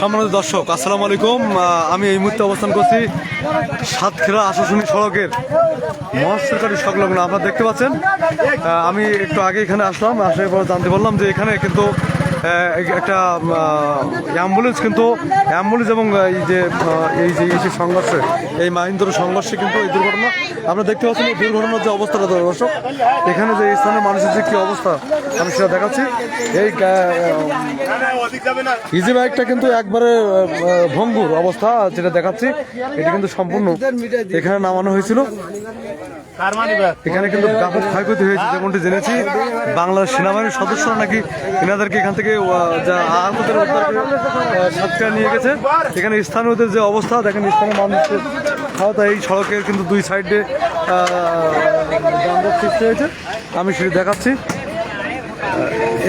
সম্মানিত দর্শক, আসসালামু আলাইকুম। আমি এই মুহূর্তে অবস্থান করছি সাতক্ষীরা আশাশুনি সড়কের মহাসরকারি সংলগ্ন। আপনারা দেখতে পাচ্ছেন আমি একটু আগে এখানে আসলাম, আসার পর জানতে পারলাম যে এখানে কিন্তু একটা অ্যাম্বুলেন্স কিন্তু অ্যাম্বুলেন্স এবং এই যে এই যে, এই সংঘর্ষে, এই মাহিন্দ্র সংঘর্ষে কিন্তু এই দুর্ঘটনা আপনারা দেখতে পাচ্ছেন এই দুর্ঘটনার যে অবস্থাটা দর্শক, এখানে যে স্থানীয় মানুষের যে কী অবস্থা, আমি সেটা দেখাচ্ছি। এই ইজি বাইকটা কিন্তু একবারে ভঙ্গুর অবস্থা, যেটা দেখাচ্ছি, এটা কিন্তু সম্পূর্ণ এখানে নামানো হয়েছিল। এখানে কিন্তু ব্যাপক ক্ষয়ক্ষতি হয়েছে, যেমনটি জেনেছি। বাংলার সেনাবাহিনীর সদস্যরা নাকি এনাদেরকে এখান থেকে যা আহতদের সাতক্ষীরা নিয়ে গেছে। এখানে স্থানীয়দের যে অবস্থা, দেখেন স্থানীয় মানুষের খাওয়া এই সড়কের কিন্তু দুই সাইডে যানজট সৃষ্টি হয়েছে। আমি সেটি দেখাচ্ছি।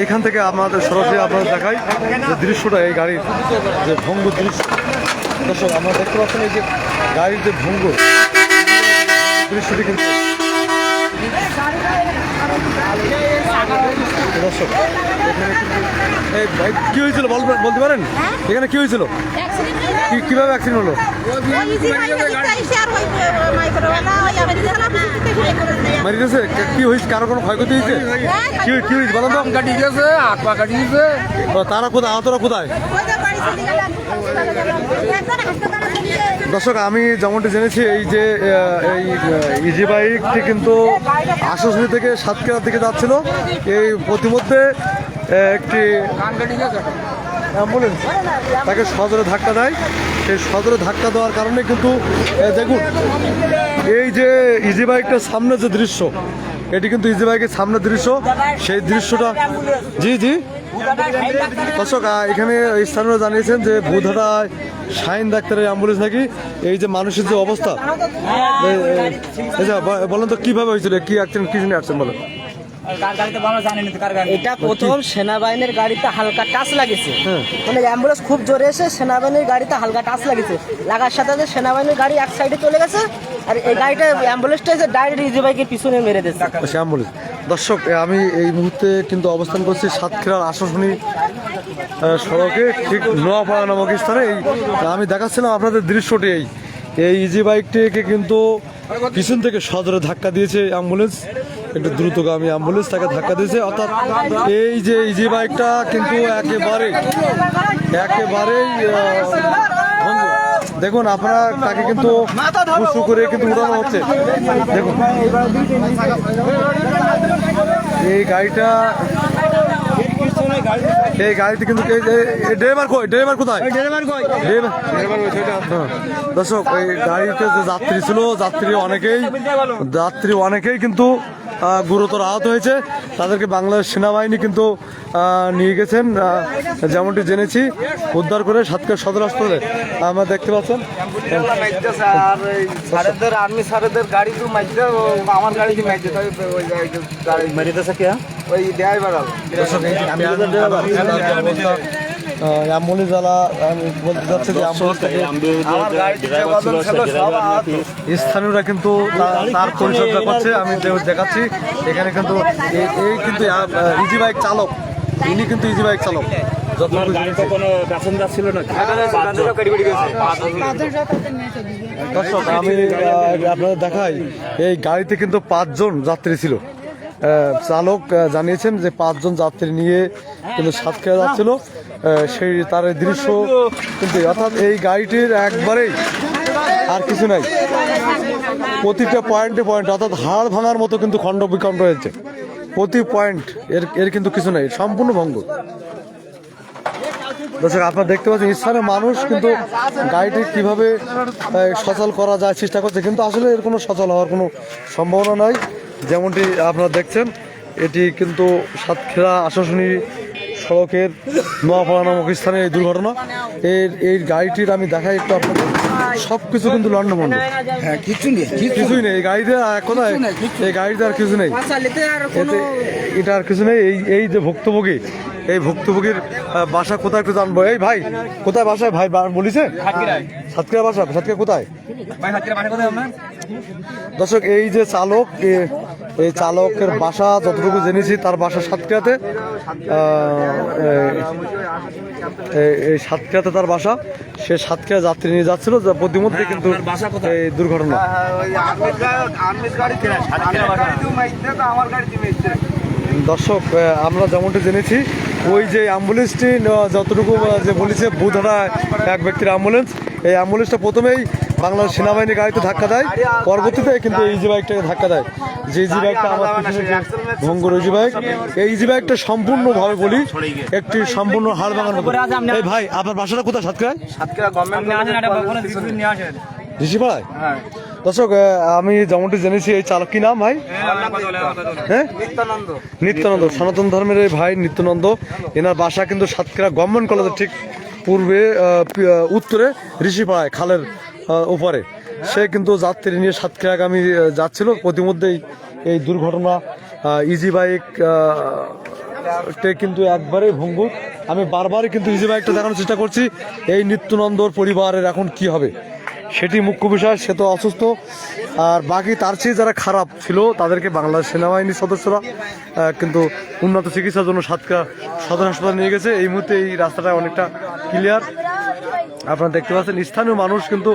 এখান থেকে আমাদের সরাসরি আপনাদের দেখাই যে দৃশ্যটা, এই গাড়ির যে ভঙ্গুর দৃশ্য। দর্শক, আমরা দেখতে পাচ্ছেন এই যে গাড়ির যে কিন্তু কি হয়েছিল বলতে পারেন? এখানে কি হয়েছিল? কীভাবে অ্যাক্সিডেন্ট হলো? গেছে হয়েছে? কারও কোনো হয়েছে? হয়েছে? গেছে তারা কোথায়? আহতরা কোথায়? দর্শক, আমি যেমনটি জেনেছি, এই যে এই ইজি বাইকটি কিন্তু আশাশুনি থেকে সাতক্ষীরার দিকে যাচ্ছিল। এই প্রতিমধ্যে একটি অ্যাম্বুলেন্স তাকে সজোরে ধাক্কা দেয়। সেই সজোরে ধাক্কা দেওয়ার কারণে কিন্তু দেখুন, এই যে ইজি বাইকটার সামনে যে দৃশ্য, এটি কিন্তু ইজি বাইকের সামনের দৃশ্য। সেই দৃশ্যটা, জি জি। দর্শক এখানে স্থানীয় জানিয়েছেন যে বুধহাটায় শাইন ডাক্তারের অ্যাম্বুলেন্স নাকি? এই যে মানুষের যে অবস্থা ব- বলেন তো কীভাবে হয়েছিল? কি অ্যাক্সিডেন্ট কি জন্য অ্যাক্সিডেন্ট বলেন? এটা প্রথম সেনাবাহিনীর গাড়িতে হালকা টাচ লাগেছে। হ্যাঁ। মানে অ্যাম্বুলেন্স খুব জোরে এসে সেনাবাহিনীর গাড়িতে হালকা টাচ লাগেছে। লাগার সাথে সাথে সেনাবাহিনীর গাড়ি এক সাইডে চলে গেছে আর এই গাড়িটা অ্যাম্বুলেন্সটা এসে ডাইরেক্ট ইজি বাইকের পিছনে মেরে দিয়েছে। অ্যাম্বুলেন্স। দর্শক আমি এই মুহূর্তে কিন্তু অবস্থান করছি সাতক্ষীরার আশাশুনি সড়কে, ঠিক নোয়াপাড়া নামক স্থানে এই, আমি দেখাচ্ছিলাম আপনাদের দৃশ্যটি, এই এই ইজি বাইকটিকে কিন্তু পিছন থেকে সদরে ধাক্কা দিয়েছে অ্যাম্বুলেন্স একটু দ্রুতগামী অ্যাম্বুলেন্স তাকে ধাক্কা দিয়েছে অর্থাৎ এই যে ইজি বাইকটা কিন্তু একেবারে, একেবারেই। দেখুন আপনারা তাকে কিন্তু উঁচু করে কিন্তু উড়ানো হচ্ছে। দেখুন। এই গাড়িটা এই গাড়িতে কিন্তু ড্রাইভার কই? ড্রাইভার কোথায়? ড্রাইভার কই? ড্রাইভার দর্শক এই গাড়িতে যে যাত্রী ছিল যাত্রী অনেকেই যাত্রী অনেকেই কিন্তু গুরুতর আহত হয়েছে। তাদেরকে বাংলাদেশ সেনাবাহিনী কিন্তু আহ, নিয়ে গেছেন। যেমনটি জেনেছি উদ্ধার করে সাতক্ষীরা সদর হাসপাতালে আমরা দেখতে পাচ্ছেন। আর স্যারেদের আর্মি স্যারেদের গাড়ি তো আমার গাড়ি ওই কে ওই ড্রাইভার অবস্থা, জ্বালা আমি বলতে চাচ্ছি যে স্থানীয়রা কিন্তু তার পরিচর্যা করছে আমি দেখাচ্ছি। এখানে কিন্তু এই কিন্তু ইজি বাইক চালক ইনি কিন্তু ইজি বাইক চালক। দর্শক আমি আপনাদের দেখাই এই গাড়িতে কিন্তু পাঁচজন যাত্রী ছিল। চালক জানিয়েছেন যে পাঁচজন যাত্রী নিয়ে কিন্তু সাতক্ষীরা যাচ্ছিল। সেই তার দৃশ্য কিন্তু অর্থাৎ এই গাড়িটির একবারেই আর কিছু নাই। প্রতিটা পয়েন্টে পয়েন্ট অর্থাৎ হাড় ভাঙার মতো কিন্তু খণ্ড বিখণ্ড হয়েছে। প্রতি পয়েন্ট এর এর কিন্তু কিছু নাই, সম্পূর্ণ ভঙ্গ। দর্শক, আপনারা দেখতে পাচ্ছেন স্থানীয় মানুষ কিন্তু গাড়িটি কীভাবে সচল করা যায় চেষ্টা করছে, কিন্তু আসলে এর কোনো সচল হওয়ার কোনো সম্ভাবনা নাই। যেমনটি আপনারা দেখছেন, এটি কিন্তু সাতক্ষীরা আশাশুনি সড়কের নোয়াপাড়া নামক স্থানে এই দুর্ঘটনা। এর এই গাড়িটির আমি দেখাই একটু আপনাদের। সব কিছু কিন্তু লন্ডন হ্যাঁ কিছু নেই কিছুই নেই। এই গাড়িতে এক কোথায়? এই গাড়িতে আর কিছু নেই। এতে এটা আর কিছু নেই। এই এই যে ভুক্তভোগী এই ভুক্তভোগীর বাসা কোথায় একটু জানব। এই ভাই কোথায় বাসায়? ভাই বলিছে? সাতক্ষীরা বাসা সাতক্ষীরা কোথায়? দর্শক এই যে চালক এই চালকের বাসা যতটুকু জেনেছি তার বাসা সাতক্ষীরাতে। এই- সাতক্ষীরাতে তার বাসা। সে সাতক্ষীরা যাত্রী নিয়ে যাচ্ছিল প্রতিমধ্যে কিন্তু এই দুর্ঘটনা। দর্শক আমরা যেমনটি জেনেছি ওই যে অ্যাম্বুলেন্সটি যতটুকু যে বলেছে বুধরা এক ব্যক্তির অ্যাম্বুলেন্স এই অ্যাম্বুলেন্সটা প্রথমেই বাংলাদেশ সেনাবাহিনী গাড়িতে ধাক্কা দেয় পরবর্তীতে কিন্তু এই ইজি বাইকটাকে ধাক্কা দেয়। যে ইজি বাইকটা আমার ভঙ্গুর ইজি বাইক এই ইজি বাইকটা সম্পূর্ণভাবে বলি একটি সম্পূর্ণ হাড় মতো। এই ভাই আপনার বাসাটা কোথায়? সাতক্ষীরা গভর্নমেন্ট ঋষিপাড়ায়? হ্যাঁ। দর্শক আমি যেমনটি জেনেছি এই চালক কি নাম ভাই? হ্যাঁ? নিত্যানন্দ। সনাতন ধর্মের এই ভাই নিত্যানন্দ। এনার বাসা কিন্তু সাতক্ষীরা গভর্নমেন্ট কলেজের ঠিক পূর্বে উত্তরে ঋষিপাড়ায় খালের আহ, ওপারে সে কিন্তু যাত্রী নিয়ে সাতক্ষীরাগামী যাচ্ছিল। প্রতিমধ্যেই এই দুর্ঘটনা ইজি বাইক তে কিন্তু একবারেই ভঙ্গুর। আমি বারবারই কিন্তু ইজি বাইকটা দেখানোর চেষ্টা করছি এই নিত্যানন্দর পরিবারের এখন কি হবে? সেটি মুখ্য বিষয়, সে তো অসুস্থ। আর বাকি তার চেয়ে যারা খারাপ ছিল, তাদেরকে বাংলাদেশ সেনাবাহিনীর সদস্যরা কিন্তু উন্নত চিকিৎসার জন্য সাতকা সদর হাসপাতাল নিয়ে গেছে। এই মুহূর্তে এই রাস্তাটা অনেকটা ক্লিয়ার আপনারা দেখতে পাচ্ছেন, স্থানীয় মানুষ কিন্তু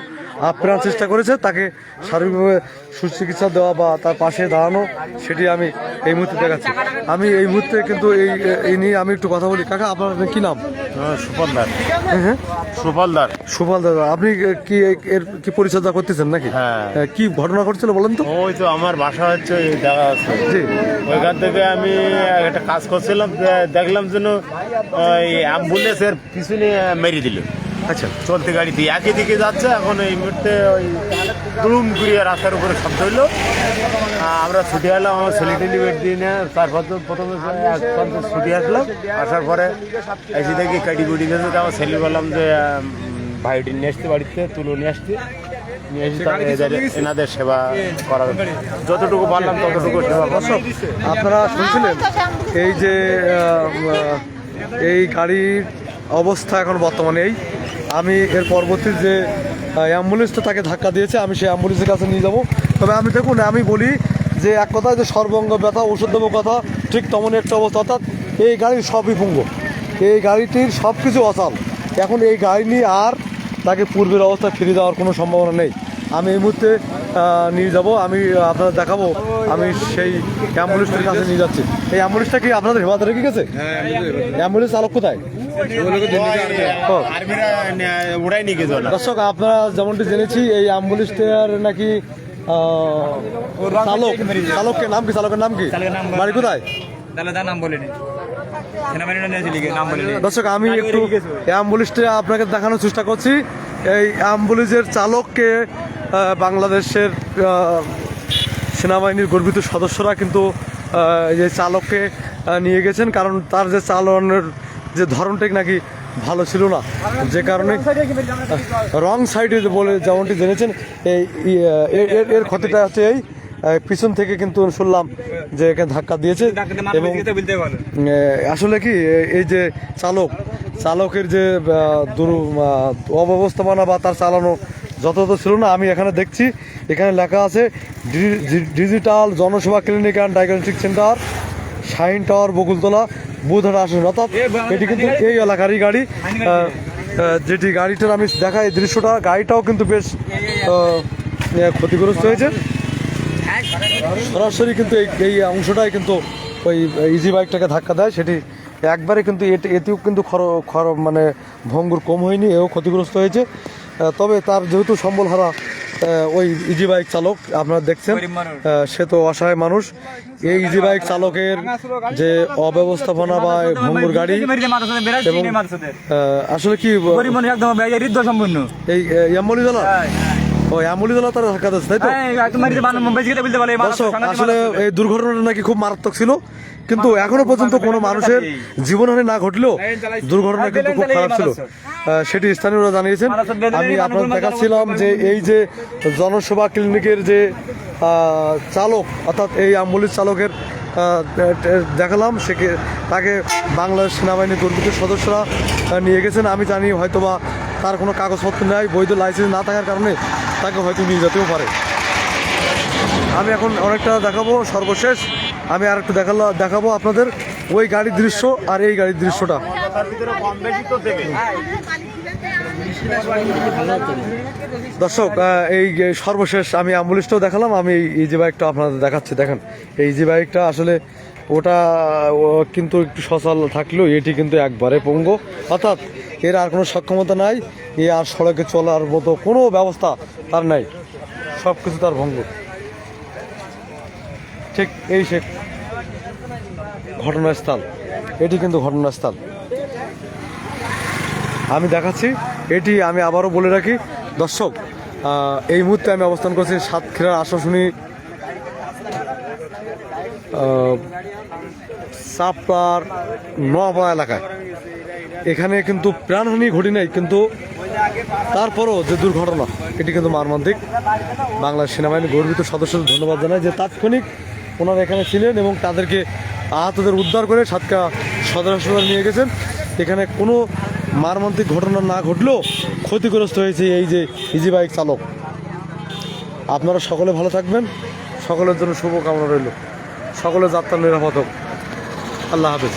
আপ্রাণ চেষ্টা করেছে তাকে সার্বিকভাবে সুচিকিৎসা দেওয়া বা তার পাশে দাঁড়ানো সেটি আমি এই মুহূর্তে দেখাচ্ছি। আমি এই মুহূর্তে কিন্তু এই এই নিয়ে আমি একটু কথা বলি। কাকা আপনার কি নাম? সুফলদার হ্যাঁ হ্যাঁ। সুফলদার সুফল দাদা আপনি কি এর কি পরিচর্যা করতেছেন নাকি? হ্যাঁ। কি ঘটনা ঘটছিল বলেন তো? ওই তো আমার বাসা হচ্ছে ওই দেখা আছে। জি। ওইখান থেকে আমি একটা কাজ করছিলাম দেখলাম যেন ওই অ্যাম্বুলেন্সের পিছনে মেরে দিল। আচ্ছা। চলতি গাড়িতে একই দিকে যাচ্ছে এখন এই মুহূর্তে ওই দুম ঘুরিয়ে রাস্তার উপরে শব্দ হইল। আমরা ছুটি এলাম আমার ছেলে টেলি বেড দিয়ে নিয়ে তারপর তো প্রথমে ছুটি আসলাম। আসার পরে এসে দেখি কাটি কুটি গেছে তো আমার ছেলে বললাম যে ভাইটি নিয়ে আসতে বাড়িতে তুলো নিয়ে আসতে নিয়ে এসে তার এদের এনাদের সেবা করা যতটুকু পারলাম ততটুকু সেবা করছ আপনারা শুনছিলেন? এই যে এই গাড়ির অবস্থা এখন বর্তমানে এই। আমি এর পরবর্তী যে অ্যাম্বুলেন্সটা তাকে ধাক্কা দিয়েছে আমি সেই অ্যাম্বুলেন্সের কাছে নিয়ে যাব। তবে আমি দেখুন আমি বলি যে এক কথায় যে সর্বঙ্গ ব্যথা ওষুধ দেবো কথা ঠিক তেমনই একটা অবস্থা। অর্থাৎ এই গাড়ির সবই পুঙ্গ। এই গাড়িটির সব কিছু অচাল। এখন এই গাড়ি নিয়ে আর তাকে পূর্বের অবস্থায় ফিরে যাওয়ার কোনো সম্ভাবনা নেই। আমি এই মুহূর্তে নিয়ে যাব। আমি আপনাদের দেখাবো। আমি সেই অ্যাম্বুলেন্সটার কাছে নিয়ে যাচ্ছি। এই অ্যাম্বুলেন্সটা কি আপনাদের হেফাজতে রেখে গেছে? অ্যাম্বুলেন্স চালক কোথায়? নিয়ে দর্শক আপনারা যেমনটি জেনেছি এই অ্যাম্বুলেন্সটার নাকি আহ, চালক চালকের নাম কি? চালকের নাম কি? বাড়ি কোথায়? তাহলে তার নাম বলিনি। দর্শক আমি একটু অ্যাম্বুলেন্সটা আপনাকে দেখানোর চেষ্টা করছি। এই অ্যাম্বুলেন্সের চালককে বাংলাদেশের সেনাবাহিনীর গর্বিত সদস্যরা কিন্তু এই চালককে নিয়ে গেছেন। কারণ তার যে চালানোর যে ধরনটা নাকি ভালো ছিল না? যে কারণে রং সাইডে বলে যেমনটি জেনেছেন, এই এর- ক্ষতিটা হচ্ছে এই পিছন থেকে কিন্তু শুনলাম যে এখানে ধাক্কা দিয়েছে এবং আসলে কি এই যে চালক, চালকের যে দুর অব্যবস্থাপনা বা তার চালানো যথাযথ ছিল না, আমি এখানে দেখছি, এখানে লেখা আছে digital Janaseba clinic and diagnostic centre Shahin tower Bakultala Budhhat আসন অর্থাৎ এটি কিন্তু এই এলাকারই গাড়ি। যেটি গাড়িটার আমি দেখাই এই দৃশ্যটা গাড়িটাও কিন্তু বেশ ক্ষতিগ্রস্ত হয়েছে। সরাসরি কিন্তু এই এই অংশটাই কিন্তু ওই ইজি বাইকটাকে ধাক্কা দেয়। সেটি একবারে কিন্তু এতেও কিন্তু খর খর মানে ভঙ্গুর কম হয়নি এও ক্ষতিগ্রস্ত হয়েছে। তবে তার যেহেতু সম্বল হারা ওই ইজি বাইক চালক আপনারা দেখছেন। সে তো অসহায় মানুষ। এই ইজি বাইক চালকের যে অব্যবস্থাপনা বা ভঙ্গুর গাড়ি এবং আসলে কি এই তারা ধাক্কা দিচ্ছে তাই তো? আসলে এই দুর্ঘটনাটা নাকি খুব মারাত্মক ছিল। কিন্তু এখনও পর্যন্ত কোনো মানুষের জীবনহানি না ঘটলেও দুর্ঘটনা কিন্তু খুব খারাপ ছিল। সেটি স্থানীয়রা জানিয়েছেন। আমি আপনাদের দেখাচ্ছিলাম যে এই যে জনসেবা ক্লিনিকের যে চালক অর্থাৎ এই অ্যাম্বুলেন্স চালকের দেখালাম সে তাকে বাংলাদেশ সেনাবাহিনীর গর্বিত সদস্যরা নিয়ে গেছেন। আমি জানি হয়তোবা তার কোনো কাগজপত্র নেই বৈধ লাইসেন্স না থাকার কারণে তাকে হয়তো নিয়ে যেতেও পারে। আমি এখন অনেকটা দেখাবো সর্বশেষ। আমি আর একটু দেখাল দেখাবো আপনাদের ওই গাড়ির দৃশ্য আর এই গাড়ির দৃশ্যটা। দর্শক এই সর্বশেষ আমি অ্যাম্বুলেন্সটাও দেখালাম, আমি এই ইজি বাইকটা আপনাদের দেখাচ্ছি, দেখেন। এই ইজি বাইকটা আসলে ওটা কিন্তু একটু সচল থাকলেও এটি কিন্তু একবারে পঙ্গু। অর্থাৎ এর আর কোনো সক্ষমতা নাই, এ আর সড়কে চলার মতো কোনো ব্যবস্থা তার নাই। সব কিছু তার ভঙ্গ। ঠিক এই সে ঘটনাস্থল। এটি কিন্তু ঘটনাস্থল। আমি দেখাচ্ছি। এটি আমি আবারও বলে রাখি, দর্শক এই মুহূর্তে আমি অবস্থান করছি সাতক্ষীরার আশাশুনি চাপড়ার নোয়াপাড়া এলাকায়। এখানে কিন্তু প্রাণহানি ঘটি নাই, কিন্তু তারপরও যে দুর্ঘটনা, এটি কিন্তু মারমান্তিক বাংলা সেনাবাহিনী গর্বিত সদস্যদের ধন্যবাদ জানাই যে তাৎক্ষণিক ওনারা এখানে ছিলেন এবং তাদেরকে আহতদের উদ্ধার করে সাতকা সদর হাসপাতালে নিয়ে গেছেন। এখানে কোনো মারমান্তিক ঘটনা না ঘটলেও ক্ষতিগ্রস্ত হয়েছে এই যে ইজি বাইক চালক। আপনারা সকলে ভালো থাকবেন। সকলের জন্য শুভকামনা রইল। সকলে যাত্রা নিরাপদ আল্লাহ হাফেজ।